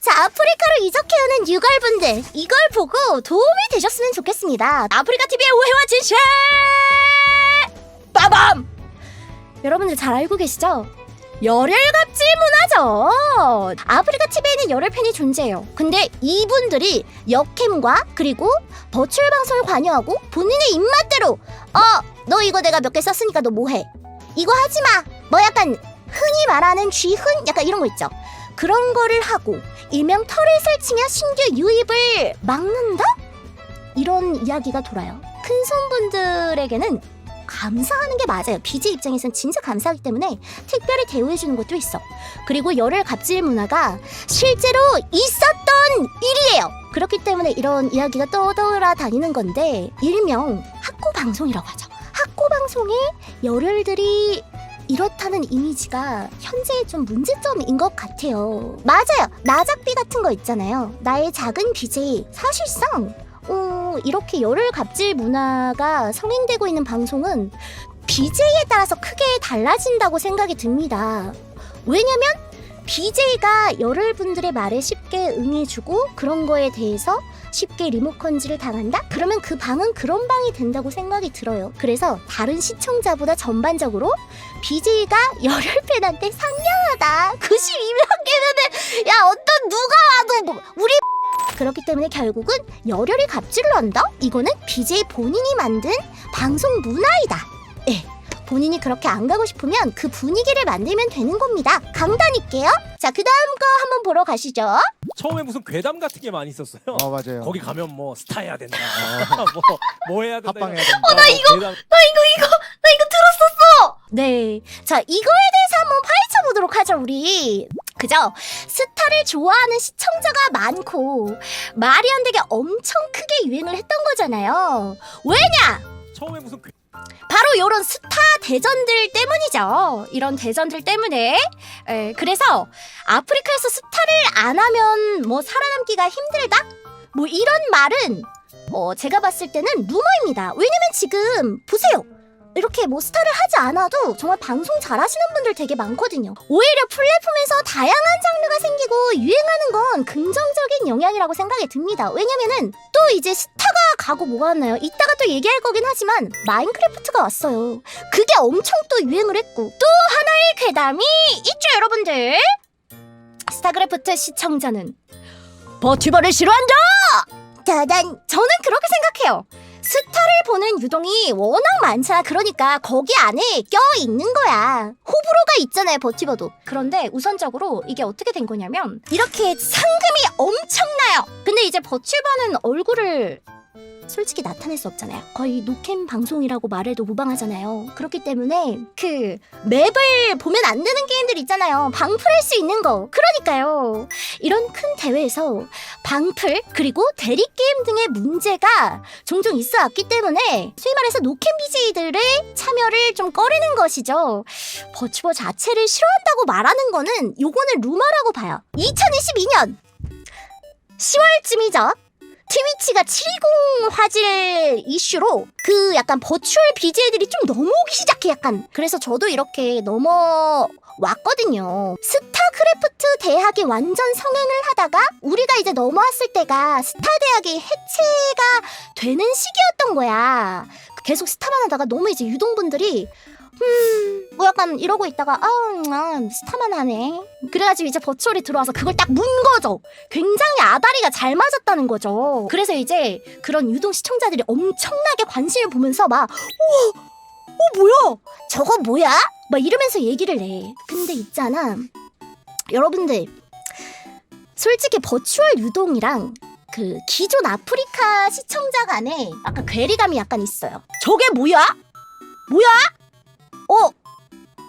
자, 아프리카로 이적해오는 유걸분들 이걸 보고 도움이 되셨으면 좋겠습니다. 아프리카 TV의 오해와 진실! 빠밤! 여러분들 잘 알고 계시죠? 열혈갑질 문화죠. 아프리카 TV에는 열혈 팬이 존재해요. 근데 이분들이 역캠과 그리고 버추얼 방송을 관여하고 본인의 입맛대로 어, 너 이거 내가 몇 개 썼으니까 너 뭐해? 이거 하지 마. 뭐 약간 흔히 말하는 쥐흔 약간 이런 거 있죠. 그런 거를 하고 일명 털을 설치며 신규 유입을 막는다? 이런 이야기가 돌아요. 큰 손분들에게는 감사하는 게 맞아요. BJ 입장에선 진짜 감사하기 때문에 특별히 대우해주는 것도 있어. 그리고 열혈 갑질 문화가 실제로 있었던 일이에요. 그렇기 때문에 이런 이야기가 떠돌아 다니는 건데 일명 학고 방송이라고 하죠. 학고 방송에 열혈들이 이렇다는 이미지가 현재 좀 문제점인 것 같아요. 맞아요. 나작비 같은 거 있잖아요. 나의 작은 BJ. 사실상 어, 이렇게 열혈 갑질 문화가 성행되고 있는 방송은 BJ에 따라서 크게 달라진다고 생각이 듭니다. 왜냐면 BJ가 열혈 분들의 말에 쉽게 응해주고 그런 거에 대해서 쉽게 리모컨질을 당한다? 그러면 그 방은 그런 방이 된다고 생각이 들어요. 그래서 다른 시청자보다 전반적으로 BJ가 열혈 팬한테 상냥하다. 92명이면은 야 어떤 누가 와도 뭐 우리 그렇기 때문에 결국은 열혈이 갑질을 한다? 이거는 BJ 본인이 만든 방송 문화이다. 예. 본인이 그렇게 안 가고 싶으면 그 분위기를 만들면 되는 겁니다. 강단 있게요. 자, 그 다음 거 한번 보러 가시죠. 처음에 무슨 괴담 같은 게 많이 있었어요. 어 맞아요. 거기 가면 뭐 스타 해야 된다. 뭐, 뭐 해야 된다. 합방해야 된다. 어, 나 이거 괴담, 네. 자, 이거에 대해서 한번 파헤쳐 보도록 하죠, 우리. 그죠? 스타를 좋아하는 시청자가 많고, 말이 안 되게 엄청 크게 유행을 했던 거잖아요. 왜냐? 처음에 무슨 괴... 바로 이런 스타 대전들 때문이죠. 이런 대전들 때문에. 에, 그래서 아프리카에서 스타를 안 하면 뭐 살아남기가 힘들다? 뭐 이런 말은 어, 제가 봤을 때는 루머입니다. 왜냐면 지금 보세요. 이렇게 뭐 스타를 하지 않아도 정말 방송 잘하시는 분들 되게 많거든요. 오히려 플랫폼에서 다양한 장르가 생기고 유행하는 건 긍정적인 영향이라고 생각이 듭니다. 왜냐면은 또 이제 스타가 가고 뭐가 왔나요? 이따가 또 얘기할 거긴 하지만 마인크래프트가 왔어요. 그게 엄청 또 유행을 했고 또 하나의 괴담이 있죠 여러분들. 스타크래프트 시청자는 버튜버를 싫어한다. 짜잔. 저는 그렇게 생각해요. 스타를 보는 유동이 워낙 많잖아. 그러니까 거기 안에 껴 있는 거야. 호불호가 있잖아요, 버티버도. 그런데 우선적으로 이게 어떻게 된 거냐면 이렇게 상금이 엄청나요. 근데 이제 버튜버는 얼굴을 솔직히 나타낼 수 없잖아요. 거의 노캠 방송이라고 말해도 무방하잖아요. 그렇기 때문에 그 맵을 보면 안 되는 게임들 있잖아요. 방풀할 수 있는 거. 그러니까요. 이런 큰 대회에서 방풀 그리고 대리 게임 등의 문제가 종종 있어 왔기 때문에 소위 말해서 노캠 BJ들의 참여를 좀 꺼리는 것이죠. 버추버 자체를 싫어한다고 말하는 거는 요거는 루머라고 봐요. 2022년 10월쯤이죠. 트위치가 720 화질 이슈로 그 약간 버추얼 BJ들이 좀 넘어오기 시작해 약간 그래서 저도 이렇게 넘어 왔거든요. 스타크래프트 대학이 완전 성행을 하다가 우리가 이제 넘어왔을 때가 스타 대학이 해체가 되는 시기였던 거야. 계속 스타만 하다가 너무 이제 유동분들이 음, 뭐 약간 이러고 있다가 아, 아 스타만 하네. 그래가지고 이제 버추얼이 들어와서 그걸 딱 문 거죠. 굉장히 아다리가 잘 맞았다는 거죠. 그래서 이제 그런 유동 시청자들이 엄청나게 관심을 보면서 막 우와, 어 뭐야? 저거 뭐야? 막 이러면서 얘기를 해. 근데 있잖아, 여러분들 솔직히 버추얼 유동이랑 그 기존 아프리카 시청자 간에 약간 괴리감이 약간 있어요. 저게 뭐야? 뭐야?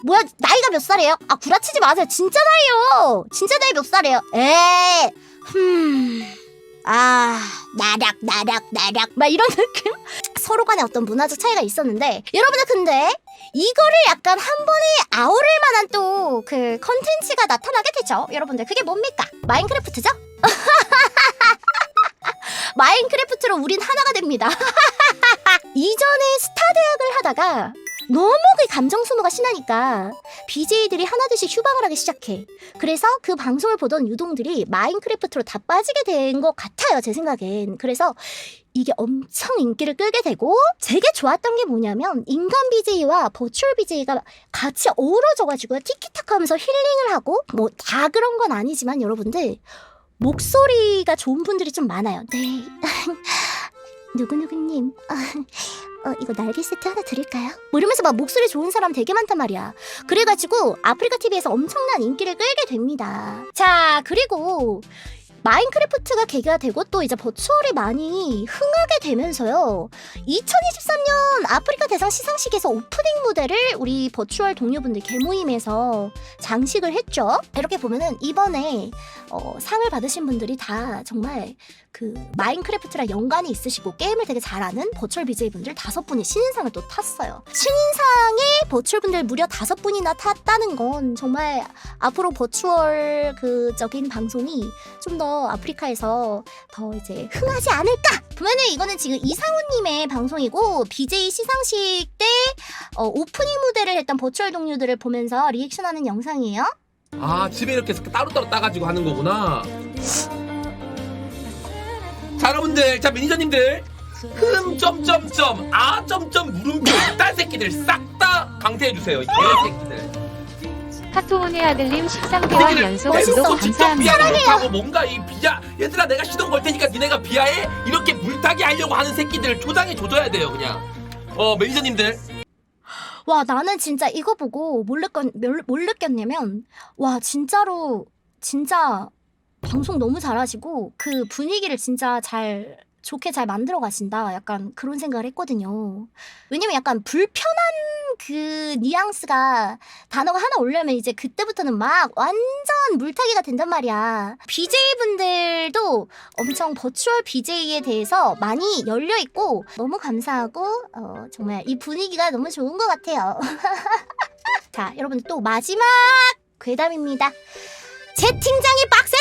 어? 뭐야 나이가 몇 살이에요? 아 구라치지 마세요 진짜 나이요 진짜 나이 몇 살이에요? 에 흠아 나락 나락 나락 막 이런 느낌? 서로 간에 어떤 문화적 차이가 있었는데 여러분들 근데 이거를 약간 한 번에 아우를 만한 또 그 컨텐츠가 나타나게 되죠 여러분들 그게 뭡니까? 마인크래프트죠? 마인크래프트로 우린 하나가 됩니다 이전에 스타 대학을 하다가 너무 그 감정 소모가 심하니까 BJ들이 하나둘씩 휴방을 하기 시작해. 그래서 그 방송을 보던 유동들이 마인크래프트로 다 빠지게 된 것 같아요, 제 생각엔. 그래서 이게 엄청 인기를 끌게 되고 되게 좋았던 게 뭐냐면 인간 BJ와 버추얼 BJ가 같이 어우러져가지고 티키타카 하면서 힐링을 하고 뭐 다 그런 건 아니지만 여러분들 목소리가 좋은 분들이 좀 많아요. 네. 누구누구님, 어, 어, 이거 날개 세트 하나 드릴까요? 뭐 이러면서 막 목소리 좋은 사람 되게 많단 말이야. 그래가지고 아프리카 TV에서 엄청난 인기를 끌게 됩니다. 자, 그리고 마인크래프트가 계기가 되고 또 이제 버추얼이 많이 흥하게 되면서요. 2023년 아프리카 대상 시상식에서 오프닝 무대를 우리 버추얼 동료분들 개모임에서 장식을 했죠. 이렇게 보면은 이번에 어, 상을 받으신 분들이 다 정말 그 마인크래프트랑 연관이 있으시고 게임을 되게 잘하는 버추얼 BJ 분들 다섯 분이 신인상을 또 탔어요. 신인상에 버추얼 분들 무려 다섯 분이나 탔다는 건 정말 앞으로 버추얼 그적인 방송이 좀더 아프리카에서 더 이제 흥하지 않을까? 보면은 이거는 지금 이상훈님의 방송이고 BJ 시상식 때 어, 오프닝 무대를 했던 버추얼 동료들을 보면서 리액션하는 영상이에요. 아 집에 이렇게 따로따로 따가지고 하는 거구나. 자 여러분들 자 매니저님들. 흠 점점점. 아 점점. 물음표 이딴 새끼들 싹 다 강퇴해주세요 이 개새끼들 카토온의 아들님 13개월 새끼들 연속. 구독 감사합니다. 비하를 못하고 뭔가 이 비하 얘들아 내가 시동 걸 테니까 니네가 비하해 이렇게 물타기 하려고 하는 새끼들 조장해 줘줘야 돼요 그냥 어 매니저님들 와 나는 진짜 이거 보고 뭘, 느꼈, 뭘, 뭘 느꼈냐면 와 진짜로 진짜 방송 너무 잘하시고 그 분위기를 진짜 잘 좋게 잘 만들어 가신다 약간 그런 생각을 했거든요 왜냐면 약간 불편한 그 뉘앙스가 단어가 하나 올려면 이제 그때부터는 막 완전 물타기가 된단 말이야 BJ분들도 엄청 버추얼 BJ에 대해서 많이 열려 있고 너무 감사하고 어, 정말 이 분위기가 너무 좋은 것 같아요. 자, 여러분 또 마지막 괴담입니다. 채팅장이 빡세다.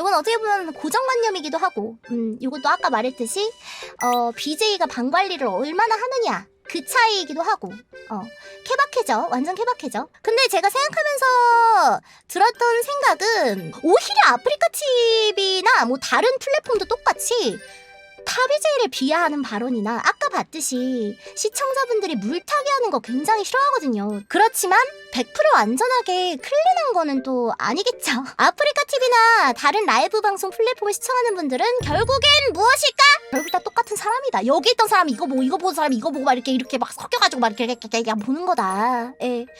이건 어떻게 보면 고정관념이기도 하고, 음, 이것도 아까 말했듯이 어, BJ가 방 관리를 얼마나 하느냐. 그 차이이기도 하고, 어, 케바케죠. 완전 케바케죠. 근데 제가 생각하면서 들었던 생각은 오히려 아프리카 TV나 뭐 다른 플랫폼도 똑같이 타비제이를 비하하는 발언이나 아까 봤듯이 시청자분들이 물타기 하는 거 굉장히 싫어하거든요. 그렇지만 100% 안전하게 클린한 거는 또 아니겠죠. 아프리카 TV나 다른 라이브 방송 플랫폼을 시청하는 분들은 결국엔 무엇일까? 결국 다 똑같은 사람이다. 여기 있던 사람이 이거 보고 이거 보는 사람이 이거 보고 막 이렇게 이렇게 막 섞여가지고 막 이렇게, 이렇게, 이렇게 보는 거다. 예.